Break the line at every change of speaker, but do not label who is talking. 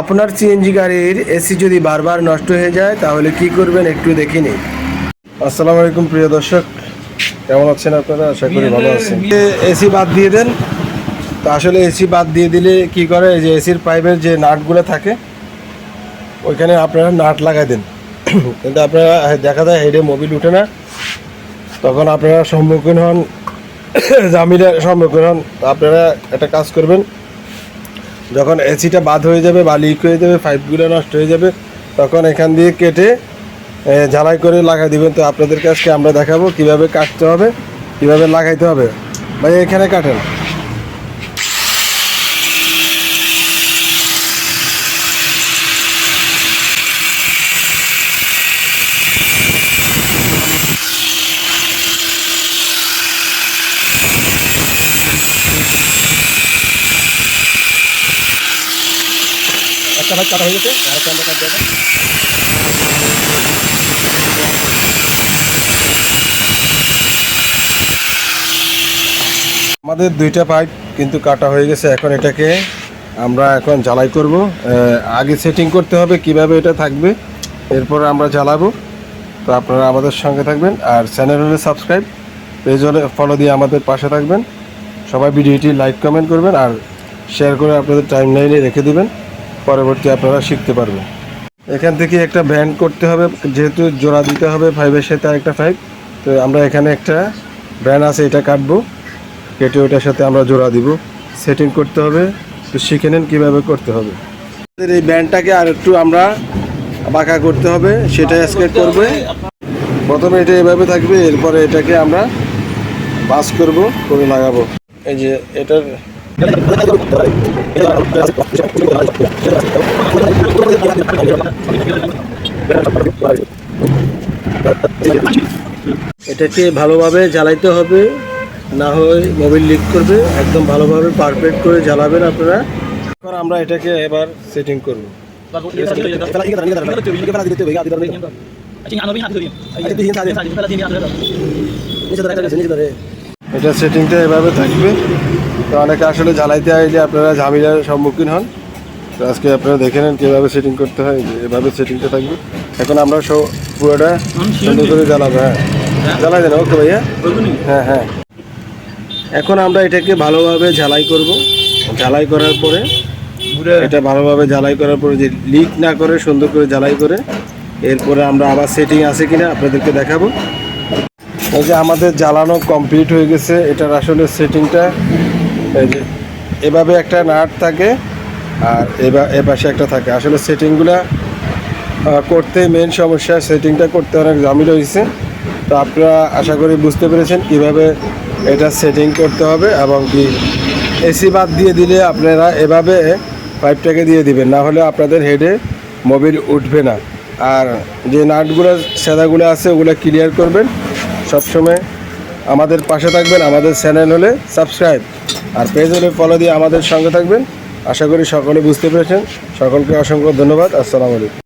আপনার সিএনজি গাড়ির এসি যদি বারবার নষ্ট হয়ে যায় তাহলে কি করবেন একটু দেখে নিন। আসসালামু আলাইকুম প্রিয় দর্শক। কেমন আছেন আপনারা? আশা করি ভালো আছেন। এসি বাদ দিয়ে দেন। তো আসলে এসি বাদ দিয়ে দিলে কি করে? এই যে এসির পাইপের যে নাটগুলো থাকে ওইখানে আপনারা নাট লাগাই দেন। কিন্তু আপনারা দেখা যায় হেডে মোবিল উঠে না। তখন আপনারা সম্মুখীন হন জামিনের সম্মুখীন হন। আপনারা একটা কাজ করবেন যখন এসিটা বাদ হয়ে যাবে বা লিক হয়ে যাবে পাইপগুলো নষ্ট হয়ে যাবে, তখন এখান দিয়ে কেটে ঝালাই করে লাগাই দেবেন। তো আপনাদের কাছকে আমরা দেখাবো কীভাবে কাটতে হবে, কীভাবে লাগাইতে হবে। ভাই, এখানে কাটেন। একটা ভাই কাটা হয়ে গেছে। আমরা কাটতে হবে আমাদের দুইটা পাইপ কিন্তু কাটা হয়ে গেছে। এখন এটাকে আমরা এখন জ্বালাই করব। আগে সেটিং করতে হবে কীভাবে এটা থাকবে। এরপর আমরা জ্বালাবো। তো আপনারা আমাদের সঙ্গে থাকবেন। আর চ্যানেল হলে সাবস্ক্রাইব পেজ হলে ফলো দিয়ে আমাদের পাশে থাকবেন। সবাই ভিডিওটি লাইক কমেন্ট করবেন। আর শেয়ার করে আপনাদের টাইম লাইনে রেখে দিবেন। পরবর্তী আপনারা শিখতে পারবেন। এখান থেকে একটা ব্যান্ড করতে হবে, যেহেতু জোড়া দিতে হবে ফাইভের সাথে একটা ফাইভ তো আমরা এখানে একটা ব্যান্ড আছে, এটা কাটবো। কেটে ওটার সাথে আমরা জোড়া দিব। সেটিং করতে হবে। তো শিখে নেন কীভাবে করতে হবে। এই ব্যান্ডটাকে আর একটু আমরা বাঁকা করতে হবে সেটা আজকে করবে। প্রথমে এটা এভাবে থাকবে, এরপরে এটাকে আমরা পাস করব, করে লাগাবো। এই যে এটার এটাকে ভালোভাবে জ্বালাইতে হবে না হয় মোবিল লিক করবে একদম ভালোভাবে পারফেক্ট করে জ্বালাবেন আপনারা এবার আমরা এটাকে এবার সেটিং করব এটা সেটিংটা এভাবে থাকবে। তো অনেকে আসলে জ্বালাইতে আইলে আপনারা ঝামেলার সম্মুখীন হন। তো আজকে আপনারা দেখে নেন কীভাবে সেটিং করতে হয় যে এভাবে সেটিংটা থাকবে। এখন আমরা সব পুরোটা সুন্দর করে জ্বালাবো হ্যাঁ। জ্বালাই দেন ওকে ভাইয়া? হ্যাঁ হ্যাঁ। এখন আমরা এটাকে ভালোভাবে ঝালাই করব। ঝালাই করার পরে এটা ভালোভাবে ঝালাই করার পরে যে লিক না করে সুন্দর করে ঝালাই করে এরপরে আমরা আবার সেটিং আছে কিনা আপনাদেরকে দেখাবো। এই যে আমাদের জ্বালানো কমপ্লিট হয়ে গেছে, এটার আসলে সেটিংটা এই যে এভাবে একটা নাট থাকে আর এ পাশে একটা থাকে। আসলে সেটিংগুলা করতে মেন সমস্যা সেটিংটা করতে অনেক ঝামেলা হয়েছে তো আপনারা আশা করি বুঝতে পেরেছেন কীভাবে এটা সেটিং করতে হবে এবং কি এসি বাদ দিয়ে দিলে আপনারা এভাবে পাইপটাকে দিয়ে দিবেন, না হলে আপনাদের হেডে মোবিল উঠবে না। আর যে নাটগুলো, সেদাগুলো আছে, ওগুলো ক্লিয়ার করবেন। সবসময় আমাদের পাশে থাকবেন, আমাদের চ্যানেল হলে সাবস্ক্রাইব আর পেজ হলে ফলো দিয়ে আমাদের সঙ্গে থাকবেন। আশা করি সকলে বুঝতে পেরেছেন। সকলকে অসংখ্য ধন্যবাদ। আসসালামু আলাইকুম।